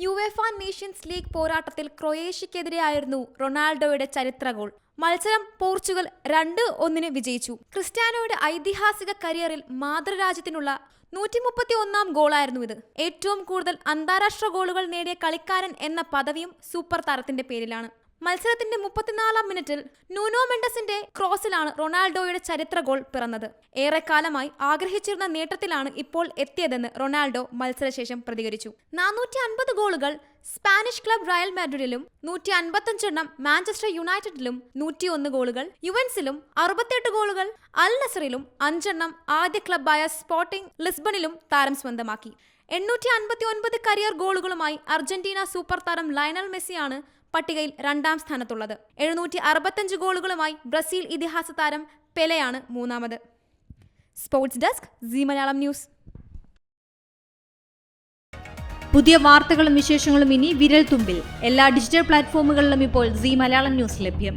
UEFA Nations league പോരാട്ടത്തിൽ ക്രൊയേഷ്യക്കെതിരെയായിരുന്നു റൊണാൾഡോയുടെ ചരിത്ര ഗോൾ. മത്സരം പോർച്ചുഗൽ രണ്ട് ഒന്നിന് വിജയിച്ചു. ക്രിസ്ത്യാനോയുടെ ഐതിഹാസിക കരിയറിൽ മാതൃരാജ്യത്തിനുള്ള നൂറ്റി മുപ്പത്തി ഒന്നാം ഗോളായിരുന്നു ഇത്. ഏറ്റവും കൂടുതൽ അന്താരാഷ്ട്ര ഗോളുകൾ നേടിയ കളിക്കാരൻ എന്ന പദവിയും സൂപ്പർ താരത്തിന്റെ പേരിലാണ്. മത്സരത്തിന്റെ മുപ്പത്തിനാലാം മിനിറ്റിൽ നൂനോ മെൻഡസിന്റെ ക്രോസിലാണ് റൊണാൾഡോയുടെ ചരിത്ര ഗോൾ പിറന്നത്. ഏറെക്കാലമായി ആഗ്രഹിച്ചിരുന്ന നേട്ടത്തിലാണ് ഇപ്പോൾ എത്തിയതെന്ന് റൊണാൾഡോ മത്സരശേഷം പ്രതികരിച്ചു. നാനൂറ്റി അൻപത് ഗോളുകൾ സ്പാനിഷ് ക്ലബ് റയൽ മാഡ്രിഡിലും നൂറ്റി അൻപത്തഞ്ചെണ്ണം മാഞ്ചസ്റ്റർ യുണൈറ്റഡിലും നൂറ്റിയൊന്ന് ഗോളുകൾ യുവൻസിലും അറുപത്തെട്ട് ഗോളുകൾ അൽ നസറിലും അഞ്ചെണ്ണം ആദ്യ ക്ലബായ സ്പോർട്ടിംഗ് ലിസ്ബണിലും താരം സ്വന്തമാക്കി. എണ്ണൂറ്റി അൻപത്തി ഒൻപത് കരിയർ ഗോളുകളുമായി അർജന്റീന സൂപ്പർ താരം ലയണൽ മെസ്സിയാണ് പട്ടികയിൽ രണ്ടാം സ്ഥാനത്തുള്ളത്. എഴുന്നൂറ്റി അറുപത്തഞ്ച് ഗോളുകളുമായി ബ്രസീൽ ഇതിഹാസ താരം പെലെയാണ് മൂന്നാമത്. Sports desk C Malayalam news. പുതിയ വാർത്തകളും വിശേഷങ്ങളും ഇനി വിരൽ തുമ്പിൽ എല്ലാ ഡിജിറ്റൽ പ്ലാറ്റ്ഫോമുകളിലും ഇപ്പോൾ സി മലയാളം ന്യൂസ് ലഭ്യം.